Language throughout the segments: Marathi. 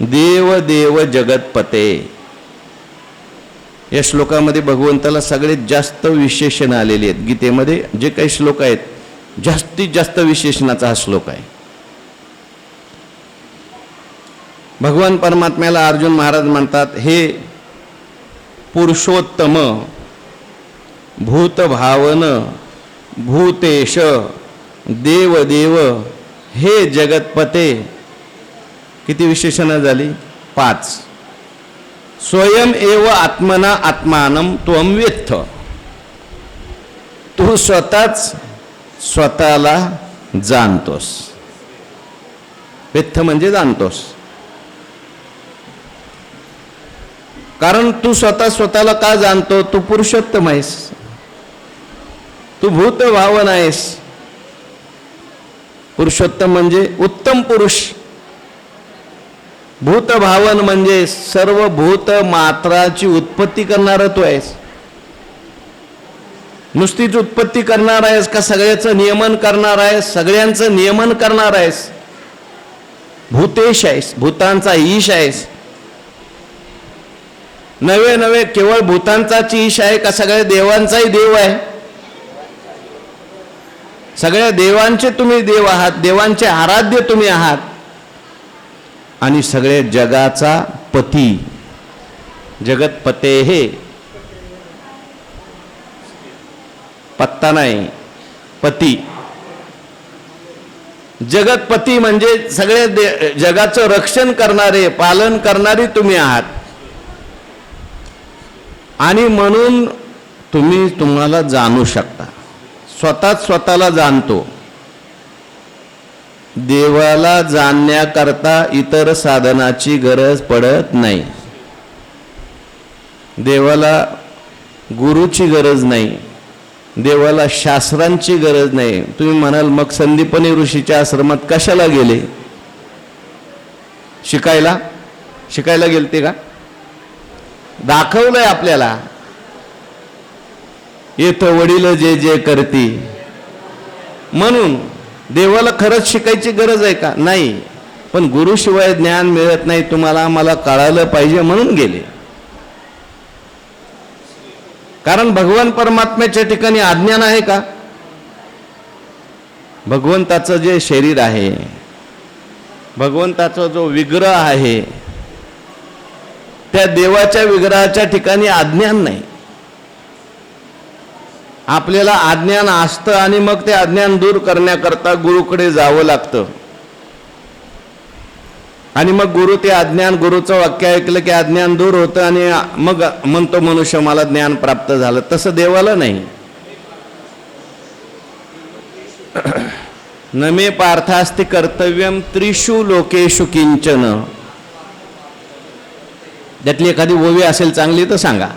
देव देव जगतपते. या श्लोकामध्ये भगवंताला सगळ्यात जास्त विशेषण आलेली आहेत. गीतेमध्ये जे काही श्लोक आहेत जास्तीत जास्त विशेषणाचा हा श्लोक आहे. भगवान परमात्म्याला अर्जुन महाराज म्हणतात हे पुरुषोत्तम भूतभावन भूतेश देवदेव हे जगतपते. किती विशेषणं झाली? पाच. स्वयं एव आत्मना आत्मानम त्वम व्यथ तू स्वतःच स्वतःला जाणतोस. व्यथ म्हणजे जाणतोस. कारण तू स्वतः स्वतःला का जाणतो? तू पुरुषोत्तम आहेस. तू भूत भावन आहेस. पुरुषोत्तम म्हणजे उत्तम पुरुष. भूत भावन म्हणजे सर्व भूत मात्राची उत्पत्ती करणारा तू आहेस. नुसतीच उत्पत्ती करणार आहेस का सगळ्याचं नियमन करणार आहेस? सगळ्यांचं नियमन करणार आहेस? भूतेश आहेस भूतांचा ईश आहेस. नवे नवे केवळ भूतांचाच ईश आहे का सगळ्या देवांचाही देव आहे? सगळ्या देवांचे तुम्ही देव आहात देवांचे आराध्य तुम्ही आहात. आणि सगळे जगाचा पती. जगतपते हे. पत्ता नाही. पती. जगतपती म्हणजे सगळे दे जगाचं रक्षण करणारे पालन करणारी तुम्ही आहात. आणि म्हणून तुम्ही तुम्हाला जाणू शकता. स्वतःच स्वतःला जाणतो. देवाला जाणण्याकरता इतर साधनाची गरज पडत नाही. देवाला गुरुची गरज नाही. देवाला शास्त्रांची गरज नाही. तुम्ही म्हणाल मग संदीपनी ऋषीच्या आश्रमात कशाला गेले? शिकायला? शिकायला गेलते का? दाखवलंय आपल्याला. येतं वडील जे जे करती म्हणून देवाला खरंच शिकायची गरज आहे का? नाही. पण गुरुशिवाय ज्ञान मिळत नाही तुम्हाला मला कळालं पाहिजे म्हणून गेले. कारण भगवान परमात्म्याच्या ठिकाणी अज्ञान आहे का? भगवंताचं जे शरीर आहे भगवंताचा जो विग्रह आहे त्या देवाच्या विग्रहाच्या ठिकाणी अज्ञान नाही. आपल्याला अज्ञान असतं आणि मग ते अज्ञान दूर करण्याकरता गुरुकडे जावं लागतं. आणि मग गुरु ते अज्ञान गुरुचं वाक्य ऐकलं की अज्ञान दूर होतं आणि मग म्हणतो मनुष्य मला ज्ञान प्राप्त झालं. तसं देवाला नाही. न मे कर्तव्यम त्रिशू लोकेशु किंचन त्यातली एखादी ओवी असेल चांगली तर सांगा.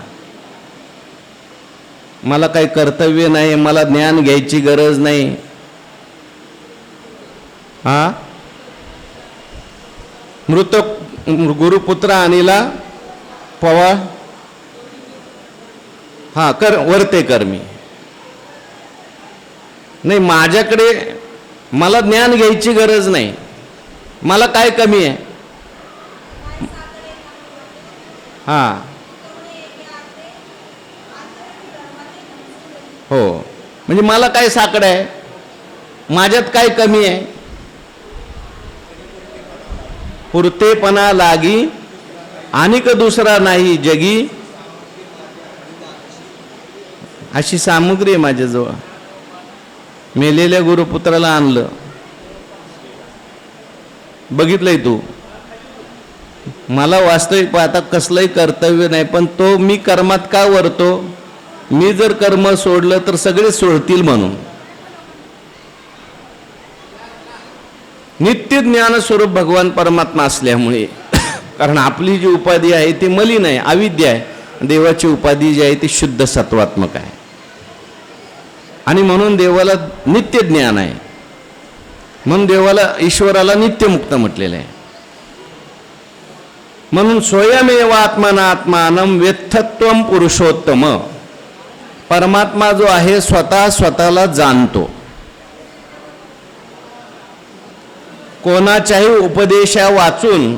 मला काही कर्तव्य नाही मला ज्ञान घ्यायची गरज नाही. हा? मृत गुरुपुत्र आणीला पवा. हा कर वरते कर मी. नाही माझ्याकडे मला ज्ञान घ्यायची गरज नाही. मला काय कमी आहे? हा. हो. म्हणजे मला काय साकडं आहे? माझ्यात काय कमी आहे? पुरतेपणा लागी आणिक दुसरा नाही जगी. अशी सामुग्री आहे माझ्याजवळ. मेलेल्या गुरुपुत्राला आणलं. बघितलंय तू. मला वास्तविक पाहता कसलंही कर्तव्य नाही पण तो मी कर्मात का वरतो? मी जर कर्म सोडलं तर सगळे सोडतील म्हणून. नित्य ज्ञान स्वरूप भगवान परमात्मा असल्यामुळे कारण आपली जी उपाधी आहे ती मलिन आहे अविद्या आहे. देवाची उपाधी जी आहे ती शुद्ध सत्वात्मक आहे. आणि म्हणून देवाला नित्य ज्ञान आहे. म्हणून देवाला ईश्वराला नित्यमुक्त म्हटलेलं आहे. म्हणून स्वयमेव आत्मना आत्मानम व्यथत्वम पुरुषोत्तम. परमात्मा जो आहे स्वतः स्वतःला जाणतो. कोणाच्याही उपदेशा वाचून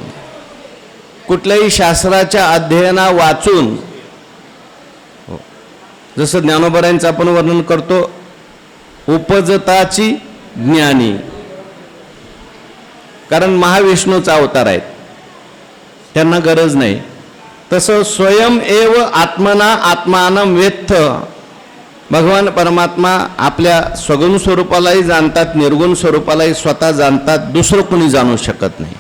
कुठल्याही शास्त्राच्या अध्ययना वाचून जसं ज्ञानोबरांचं आपण वर्णन करतो उपजताची ज्ञानी. कारण महाविष्णूचा अवतार आहेत. त्यांना गरज नाही. तसं स्वयं एव आत्मना आत्मानं वेत्थ भगवान परमात्मा आपल्या सगुण स्वरूपालाही जाणतात निर्गुण स्वरूपालाही स्वतः जाणतात दुसरं कोणी जाणू शकत नाही.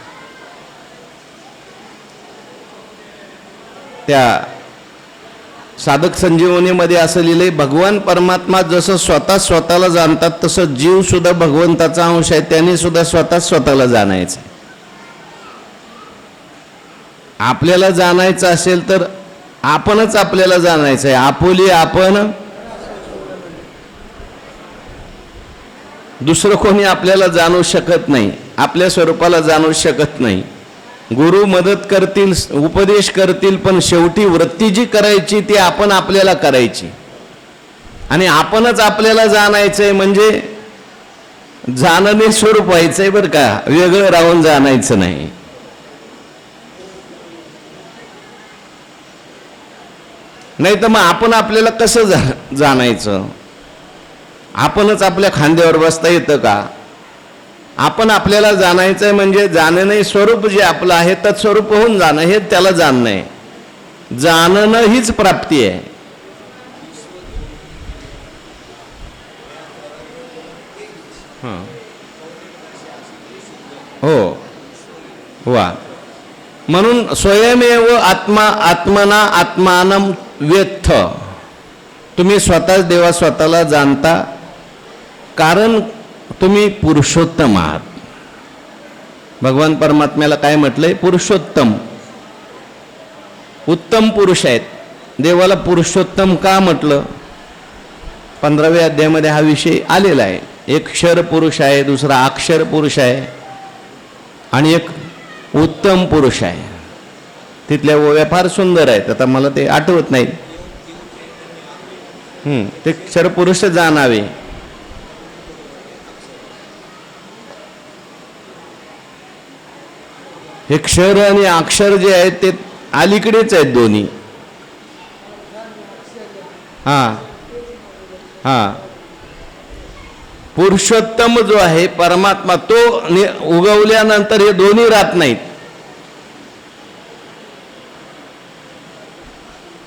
त्या साधक संजीवनीमध्ये असं लिहिलंय भगवान परमात्मा जसं स्वतः स्वतःला जाणतात तसं जीव सुद्धा भगवंताचा अंश आहे त्यांनी सुद्धा स्वतः स्वतःला जाणायचं आपल्याला जाणायचं असेल तर आपणच आपल्याला जाणायचं आहे. आपुली आपण दुसरं कोणी आपल्याला जाणू शकत नाही आपल्या स्वरूपाला जाणू शकत नाही. गुरु मदत करतील उपदेश करतील पण शेवटी वृत्ती जी करायची ती आपण आपल्याला करायची. आणि आपणच आपल्याला जाणायचं आहे म्हणजे जाणणे स्वरूप व्हायचंय बरं का वेगळं राहून जाणायचं नाही. नाही तर मग आपण आपल्याला कसं जा जाणायचं? आपणच आपल्या खांद्यावर बसता येतं का? आपण आपल्याला जाणायचं आहे म्हणजे जाणणे स्वरूप जे आपलं आहे तत्स्वरूप होऊन जाणं हे त्याला जाणणं आहे. जाणणं हीच प्राप्ती आहे. हो. वा. म्हणून स्वयमेव आत्मा आत्मना आत्मानम व्यथ तुम्ही स्वतःच देवा स्वतःला जाणता. कारण तुम्ही पुरुषोत्तम आहात. भगवान परमात्म्याला काय म्हटलंय? पुरुषोत्तम. उत्तम पुरुष आहेत. देवाला पुरुषोत्तम का म्हटलं? पंधराव्या अध्यायामध्ये हा विषय आलेला आहे. एक क्षर पुरुष आहे दुसरा अक्षर पुरुष आहे आणि एक उत्तम पुरुष आहे. तिथल्या ओव्या फार सुंदर आहेत. आता मला ते आठवत नाही. ते क्षरपुरुष जाणावे. हे क्षर आणि अक्षर जे आहेत ते अलीकडेच आहेत दोन्ही. हा. हा. पुरुषोत्तम जो आहे परमात्मा तो नि- उगवल्यानंतर हे दोन्ही राहत नाहीत.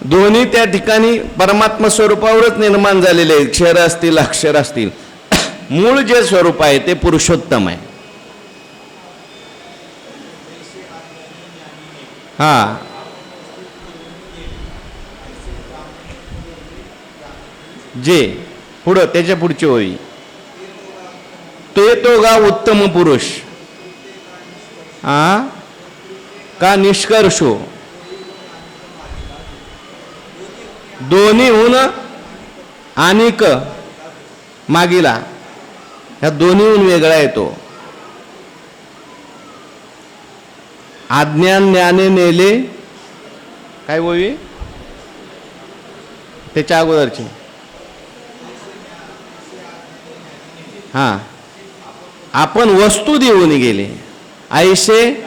दोन्ही त्या ठिकाणी परमात्मा स्वरूपावरच निर्माण झालेले आहेत. क्षर असतील अक्षर असतील. मूळ जे स्वरूप आहे ते पुरुषोत्तम आहे. हा. जे पुढं त्याच्या पुढची होई ते तो गा उत्तम पुरुष. हा का निष्कर्षो हो? दोन्हीहून आणिक मागीला. ह्या दोन्हीहून वेगळा येतो. आज्ञान ज्ञाने नेले. काय बोवी त्याच्या अगोदरची. हां. आपण वस्तू देऊन गेले. ऐसे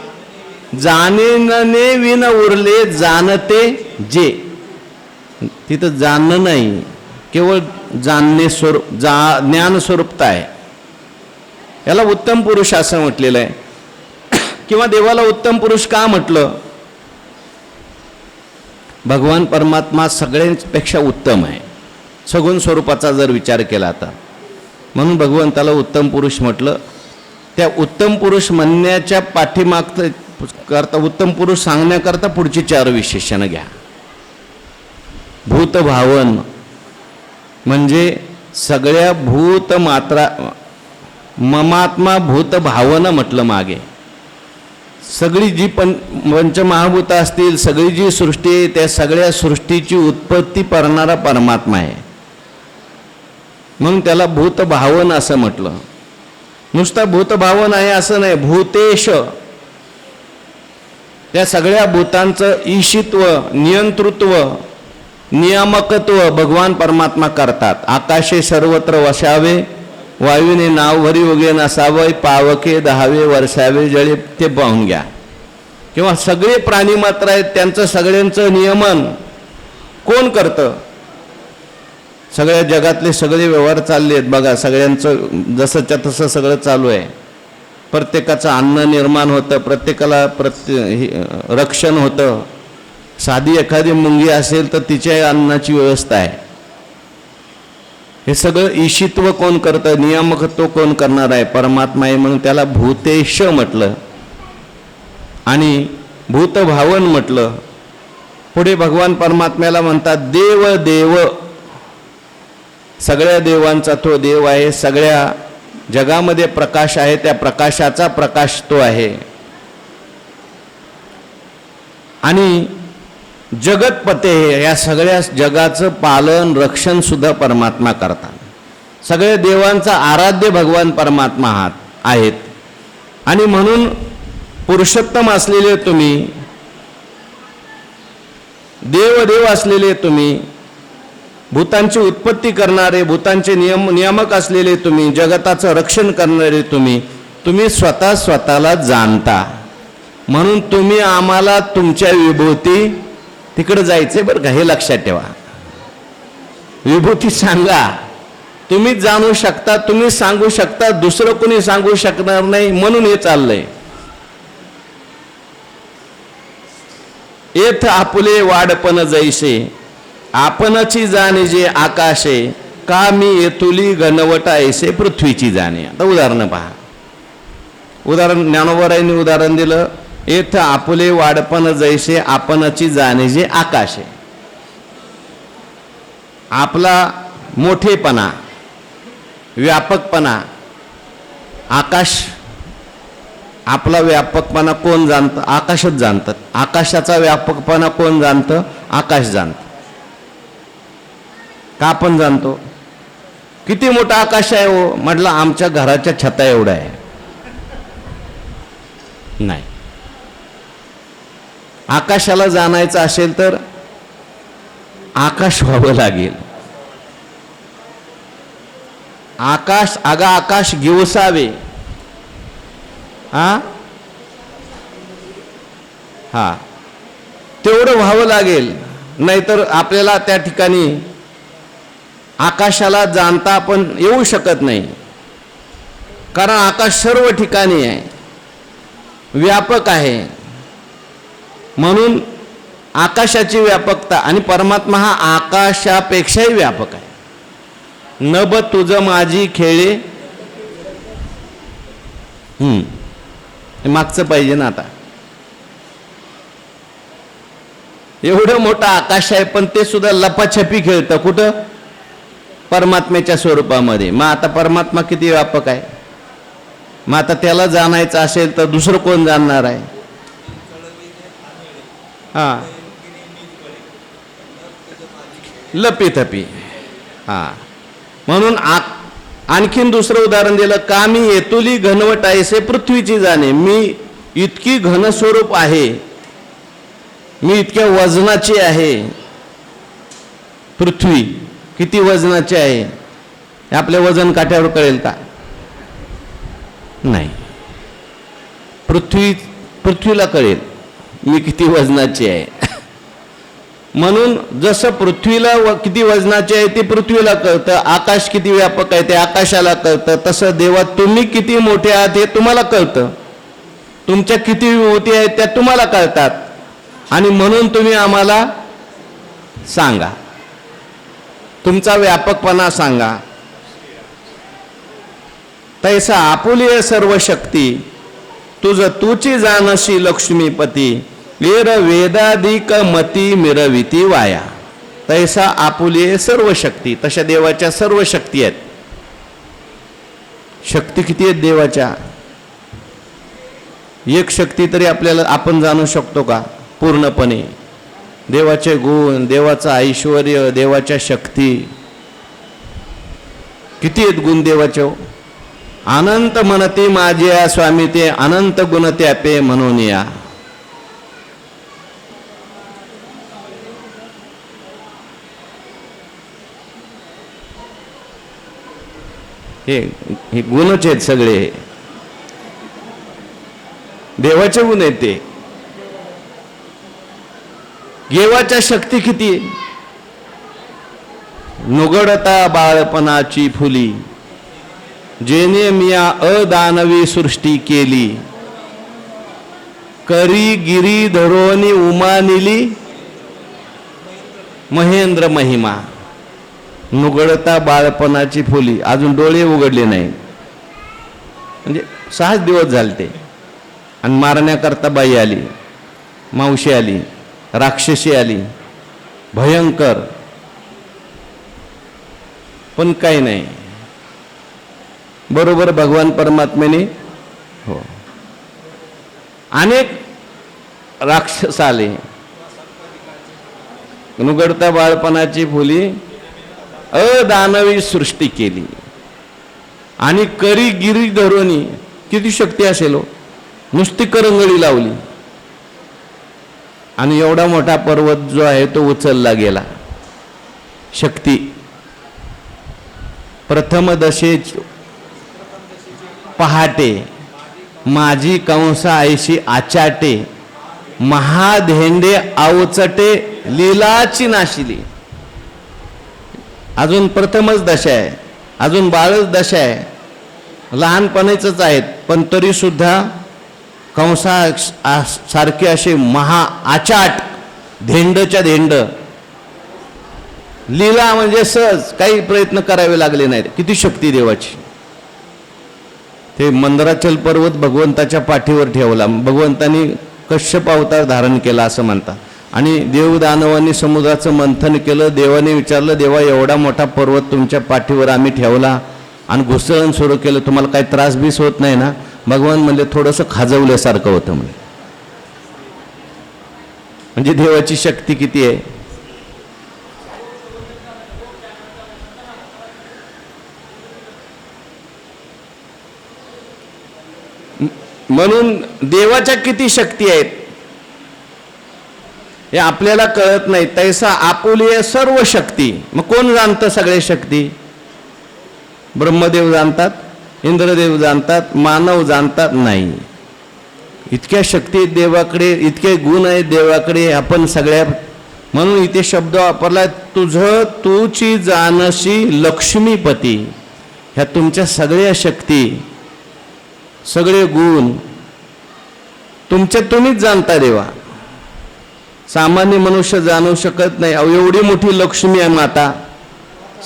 जाणेने विन उरले जाणते जे. तिथं जाणणं नाही. केवळ जाणणे स्वरूप जा ज्ञान स्वरूपता आहे. याला उत्तम पुरुष असं म्हटलेलं आहे. किंवा देवाला उत्तम पुरुष का म्हटलं? भगवान परमात्मा सगळ्यांपेक्षा उत्तम आहे. सगुण स्वरूपाचा जर विचार केला आता म्हणून भगवंताला उत्तम पुरुष म्हटलं. त्या उत्तम पुरुष म्हणण्याच्या पाठीमागचं करता उत्तम पुरुष सांगण्याकरता पुढची चार विशेषणं घ्या. भूतभावन म्हणजे सगळ्या भूत मात्रा ममात्मा भूत भावना म्हटलं मागे. सगळी जी पं पंचमहाभूत असतील सगळी जी सृष्टी आहे त्या सगळ्या सृष्टीची उत्पत्ती करणारा परमात्मा आहे. म्हणून त्याला भूतभावन असं म्हटलं. नुसतं भूतभावन आहे असं नाही भूतेश. त्या सगळ्या भूतांचं ईशित्व नियंतृत्व नियामकत्व भगवान परमात्मा करतात. आकाशे सर्वत्र वसावे वायूने नाव भरी उगे नसावं पावके दहावे वर्षावे जळे ते पाहून घ्या. किंवा सगळे प्राणी मात्र आहेत त्यांचं सगळ्यांचं नियमन कोण करतं? सगळ्या जगातले सगळे व्यवहार चालले आहेत बघा सगळ्यांचं जसंच्या तसं सगळं चालू आहे. प्रत्येकाचं अन्न निर्माण होतं प्रत्येकाला प्रत्ये हे- रक्षण होतं. साधी एखादी मुंगी असेल तर तिच्या अन्नाची व्यवस्था आहे. हे सगळं ईशित्व कोण करतं नियामकत्व कोण करणार आहे? परमात्मा आहे म्हणून त्याला भूतेश म्हटलं. आणि भूतभावन म्हटलं. पुढे भगवान परमात्म्याला म्हणतात देव देव. सगळ्या देवांचा तो देव आहे. सगळ्या जगामध्ये प्रकाश आहे. त्या प्रकाशाचा प्रकाश तो आहे. आणि जगतपते या सगळ्या जगाचं पालन रक्षण सुद्धा परमात्मा करतात. सगळ्या देवांचा आराध्य भगवान परमात्मा आहात आहेत. आणि म्हणून पुरुषोत्तम असलेले तुम्ही देवदेव असलेले तुम्ही भूतांची उत्पत्ती करणारे भूतांचे नियम नियामक असलेले तुम्ही जगताचं रक्षण करणारे तुम्ही तुम्ही स्वतः स्वतःला जाणता. म्हणून तुम्ही आम्हाला तुमच्या विभूती तिकडं जायचंय बरं का? हे लक्षात ठेवा. विभूती सांगा. तुम्ही जाणू शकता तुम्ही सांगू शकता दुसरं कोणी सांगू शकणार नाही म्हणून हे चाललंय. येथ आपुले वाडपण जैसे आपणची जाणे जे आकाशे का मी येतुली गणवट ऐसे पृथ्वीची जाणे. आता उदाहरणं पहा. उदाहरण ज्ञानोबरायांनी उदाहरण दिलं. येथ आपुले वाडपण जैसे आपणची जाणे जे आकाश. आहे आपला मोठेपणा व्यापकपणा आकाश आपला व्यापकपणा कोण जाणतं? आकाशच जाणतं. आकाशाचा व्यापकपणा कोण जाणतं? आकाश जाणतं. का आपण जाणतो? किती मोठा आकाश आहे हो? म्हटलं आमच्या घराच्या छता एवढा आहे. नाही. आकाशाला जाणायचं असेल तर आकाश व्हावं लागेल. आकाश आगा आकाश घेऊसावे हा? हा. तेवढं व्हावं लागेल. नाहीतर आपल्याला त्या ठिकाणी आकाशाला जाणता आपण येऊ शकत नाही. कारण आकाश सर्व ठिकाणी आहे. व्यापक आहे. म्हणून आकाशाची व्यापकता आणि परमात्मा हा आकाशापेक्षाही व्यापक आहे. नभ तुझ माझी खेळे. हे मागचं पाहिजे ना आता. एवढं मोठं आकाश आहे पण ते सुद्धा लपाछपी खेळतं. कुठं? परमात्म्याच्या स्वरूपामध्ये. मग आता परमात्मा किती व्यापक आहे? मग आता त्याला जाणायचं असेल तर दुसरं कोण जाणणार आहे? लपी लपीथपी हा. म्हणून आ आणखीन दुसरं उदाहरण दिलं का मी येतुली घनवट ऐसे पृथ्वीची जाणे. मी इतकी घनस्वरूप आहे. मी इतक्या वजनाची आहे. पृथ्वी किती वजनाची आहे? हे आपल्या वजन काट्यावर कळेल का? नाही. पृथ्वी पृथ्वीला कळेल. मी किती वजनाची आहे? म्हणून जसं पृथ्वीला व किती वजनाचे आहे ते पृथ्वीला कळतं आकाश किती व्यापक आहे ते आकाशाला कळतं तसं देवा तुम्ही किती मोठे आहात हे तुम्हाला कळतं. तुमच्या किती विभूती आहेत त्या तुम्हाला कळतात. आणि म्हणून तुम्ही आम्हाला सांगा. तुमचा व्यापकपणा सांगा. तैसा आपुलीय सर्व शक्ती तुझ तुची जानशी लक्ष्मीपती. वेर वेदाधिक मती मिरविती वाया. तैसा आपुलिये सर्व शक्ती तशा देवाच्या सर्व शक्ती आहेत. शक्ती किती आहेत देवाच्या? एक शक्ती तरी आपल्याला आपण जाणू शकतो का? पूर्णपणे. देवाचे गुण देवाचं ऐश्वर देवाच्या शक्ती. किती आहेत गुण देवाचे हो? अनंत म्हणते माझे स्वामी ते अनंत गुण त्यापे म्हणून या. हे हे गुणच आहेत सगळे हे. देवाचे गुण आहेत ते. देवाच्या शक्ती किती नुगडता बाळपणाची फुली. जेने मिया अदानवी सृष्टी केली. करी गिरी धरोनी उमानिली महेंद्र महिमा. नुगडता बाळपणाची फुली. अजून डोळे उघडले नाही. म्हणजे सहाच दिवस झाले ते आणि मारण्याकरता बाई आली. मावशी आली. राक्षसी आली. भयंकर. पण काही नाही. बरोबर भगवान परमात्म्याने हो. अनेक राक्षस आले. नुगडता बाळपणाची फुली अदानवी सृष्टी केली. आणि करी गिरी धरोनी किती शक्ती असेल हो? नुसती करंगळी लावली. आणि एवढा मोठा पर्वत जो आहे तो उचलला गेला. शक्ती. प्रथम दशेच पहाटे माझी कंसा आयशी आचाटे महाधेंडे आवचटे लीलाची नाशिली. अजून प्रथमच दशा आहे. अजून बाळच दशा आहे. लहानपणीचंच आहेत पण तरीसुद्धा कंसा सारखे असे महा आचाट धेंडच्या धेंड. लीला म्हणजे सहज काही प्रयत्न करावे लागले नाहीत. किती शक्ती देवाची. ते मंदराचल पर्वत भगवंताच्या पाठीवर ठेवला. भगवंतानी कश्यप अवतार धारण केला असं म्हणतात. आणि देवदानवांनी समुद्राचं मंथन केलं देवाने विचारलं देवा एवढा मोठा पर्वत तुमच्या पाठीवर आम्ही ठेवला आणि घुसळण सुरू केलं तुम्हाला काही त्रास बीस होत नाही ना? भगवान म्हणजे थोडंसं खाजवल्यासारखं होतं म्हणजे म्हणजे देवाची शक्ती किती आहे? म्हणून देवाच्या किती शक्ती आहेत? हे आपल्याला कळत नाही. तैसा आपुली आहे सर्व शक्ती. मग कोण जाणतं सगळे शक्ती? ब्रह्मदेव जाणतात इंद्रदेव जाणतात मानव जाणतात नाही. इतक्या शक्ती देवाकडे इतके गुण आहेत देवाकडे आपण सगळ्या म्हणून इथे शब्द वापरला तुझं तूची जानशी लक्ष्मीपती. ह्या तुमच्या सगळ्या शक्ती सगळे गुण तुमच्या तुम्हीच जाणता देवा. सामान्य मनुष्य जाणू शकत नाही. अहो एवढी मोठी लक्ष्मी आहे माता.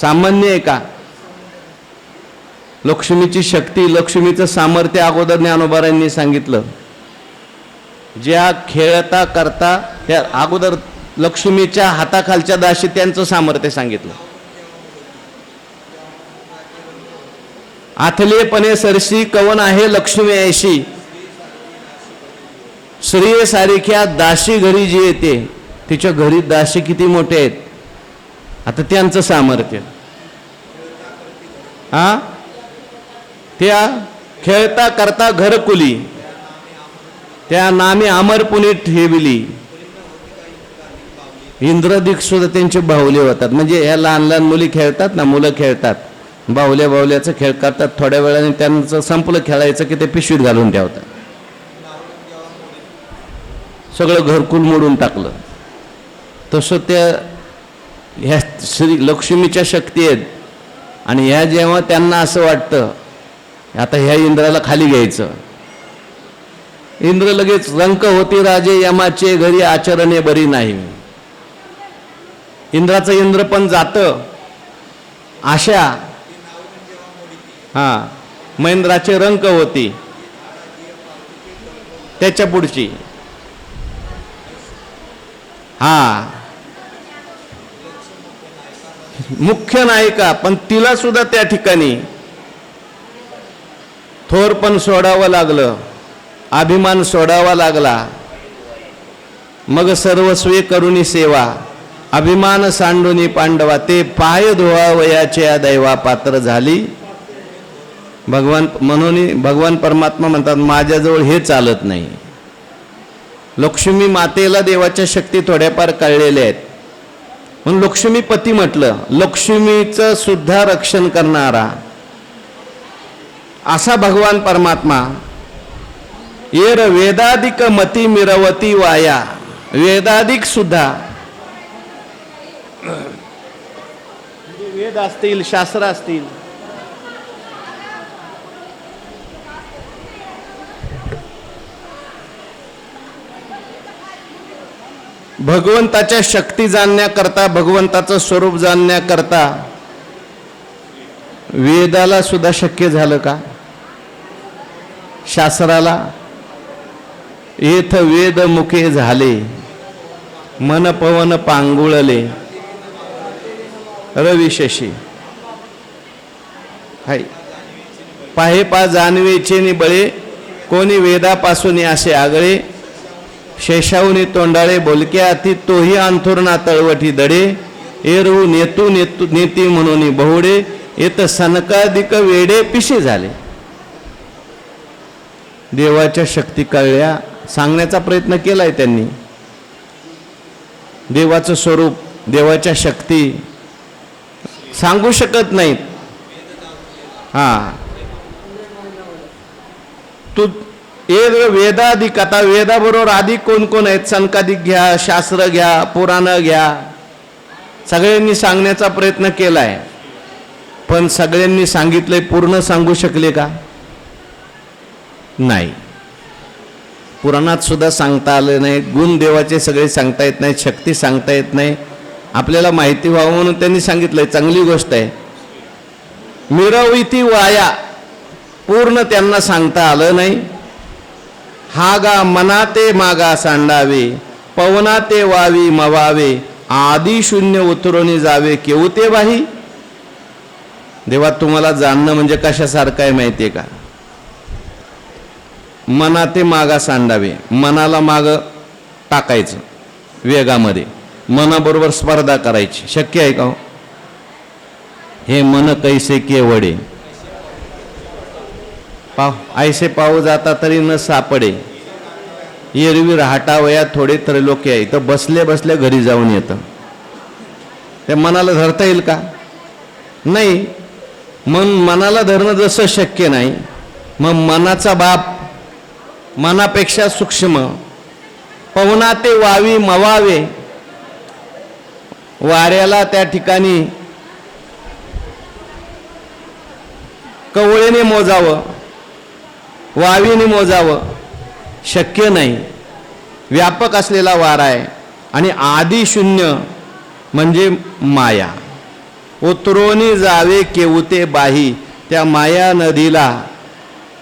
सामान्य आहे का? लक्ष्मीची शक्ती लक्ष्मीचं सामर्थ्य अगोदर ज्ञानोबारांनी सांगितलं. ज्या खेळता करता त्या अगोदर लक्ष्मीच्या हाताखालच्या दाशी त्यांचं सामर्थ्य सांगितलं. आथलेपणे सरशी कवन आहे लक्ष्मी ऐशी. श्री सारिख्या दाशी घरी जी येते तिच्या घरी दाशी किती मोठे आहेत? आता त्यांचं सामर्थ्य. हा? त्या खेळता करता घरकुली. त्या नामे अमरपुनी ठेवली. इंद्रदिक सुद्धा त्यांचे बाहुले होतात. म्हणजे ह्या लहान लहान मुली खेळतात ना मुलं खेळतात. बाहुल्या बाहुल्याचं खेळ करतात. थोड्या वेळाने त्यांचं संपलं खेळायचं की ते पिशवीत घालून ठेवतात. सगळं घरकुल मोडून टाकलं. तसं त्या ह्या श्री लक्ष्मीच्या शक्ती आहेत. आणि ह्या जेव्हा त्यांना असं वाटतं आता ह्या इंद्राला खाली घ्यायचं. इंद्र लगेच रंक होती राजे यमाचे घरी आचरणे बरी नाही. इंद्राचं इंद्र पण जातं. आशा हा महेंद्राचे रंक होती. त्याच्या पुढची. हा. मुख्य नायिका पण तिला सुद्धा त्या ठिकाणी थोर पण सोडावं लागलं अभिमान सोडावा लागला. मग सर्वस्वी करुणी सेवा अभिमान सांडुनी पांडवा ते पाय धुवावयाच्या दैवा पात्र झाली. भगवान म्हणून भगवान परमात्मा म्हणतात माझ्याजवळ हे चालत नाही. लक्ष्मी मातेला देवाच्या शक्ती थोड्याफार कळलेल्या आहेत. म्हणून लक्ष्मीपती म्हटलं लक्ष्मीचं सुद्धा रक्षण करणारा असा भगवान परमात्मा येर वेदाधिक मती मिरवती वाया वेदाधिक सुद्धा म्हणजे वेद असतील शास्त्र असतील भगवंताच्या शक्ती जाणण्याकरता भगवंताचं स्वरूप जाणण्याकरता वेदाला सुद्धा शक्य झालं का? शास्त्राला? येथ वेद मुखे झाले मन पवन पांगुळले रविशशी हाय. पाहे पा जानवेचे नि बळे कोणी वेदापासून असे आगळे शेषावनी तोंडाळे बोलक्या अति तोही अंथुरणा तळवटी दडे एरवू नेतू नेतू नेती म्हणून बहुडे येत सनकाधिक वेडे पिशे झाले देवाच्या शक्ती कळल्या सांगण्याचा प्रयत्न केलाय त्यांनी देवाचं स्वरूप देवाच्या शक्ती सांगू शकत नाहीत हा तू एक वेदाधिक आता वेदाबरोबर आधी कोण कोण आहेत? सनकाधिक घ्या शास्त्र घ्या पुराणं घ्या. सगळ्यांनी सांगण्याचा प्रयत्न केला आहे पण सगळ्यांनी सांगितले पूर्ण सांगू शकले का? नाही. पुराणात सुद्धा सांगता आलं नाही. गुण देवाचे सगळे सांगता येत नाही शक्ती सांगता येत नाही. आपल्याला माहिती व्हावं म्हणून त्यांनी सांगितलंय. चांगली गोष्ट आहे. मिरविती वाया. पूर्ण त्यांना सांगता आलं नाही. हा गा मना ते मागा सांडावे पवना ते वावी मवावे आदी शून्य उतरून जावे केवते बाही देवा तुम्हाला जाणणं म्हणजे कशासारखं आहे माहिती आहे का? मना ते मागा सांडावे मनाला माग टाकायचं वेगामध्ये. मनाबरोबर स्पर्धा करायची. शक्य आहे का हो? हे मन कैसे केवडे? पाव ऐसे पाव जाता तरी न सापडे. एरवी राहटावया थोडे तर लोक आहे. तर बसले बसले घरी जाऊन येतं. ते मनाला धरता येईल का? नाही. मन मनाला धरणं जसं शक्य नाही मग मनाचा बाप मनापेक्षा सूक्ष्म. पवना ते वावी मवावे. वाऱ्याला त्या ठिकाणी कवळेने मोजावं. वावीने मोजावं. शक्य नाही. व्यापक असलेला वारा आहे. आणि आदी शून्य म्हणजे माया. उतरोनी जावे केवते बाही. त्या माया नदीला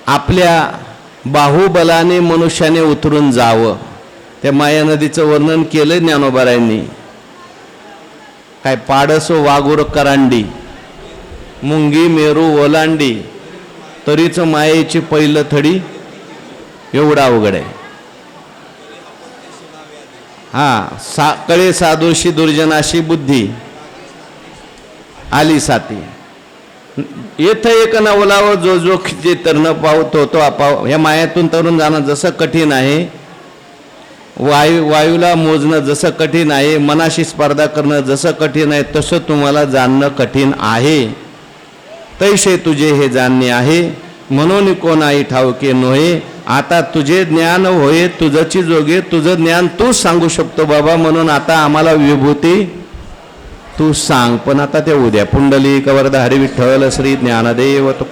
आपल्या बाहुबलाने मनुष्याने उतरून जावं. त्या माया नदीचं वर्णन केलं ज्ञानोबारायांनी. काय पाडसो वागुर करांडी. मुंगी मेरू ओलांडी. तरीच मायेची पहिलं थडी एवढा अवघड आहे. हा सा कळे साधूशी दुर्जनाशी बुद्धी आली साथी येथ एक नवलाव जो जो जे तरण पावतो तो अपाव ह्या मायातून तरुण जाणं जसं कठीण आहे वायू वायूला मोजणं जसं कठीण आहे मनाशी स्पर्धा करणं जसं कठीण आहे तसं तुम्हाला जाणणं कठीण आहे. तैसे तुझे हे जाणणे आहे. म्हणून कोणाही ठावके नोहे. आता तुझे ज्ञान होय तुझची जोगे तुझं ज्ञान तूच सांगू शकतो बाबा. म्हणून आता आम्हाला विभूती तू सांग. पण आता ते उद्या पुंडली कवरदा हरिविठ्ठल श्री ज्ञानदेव तुका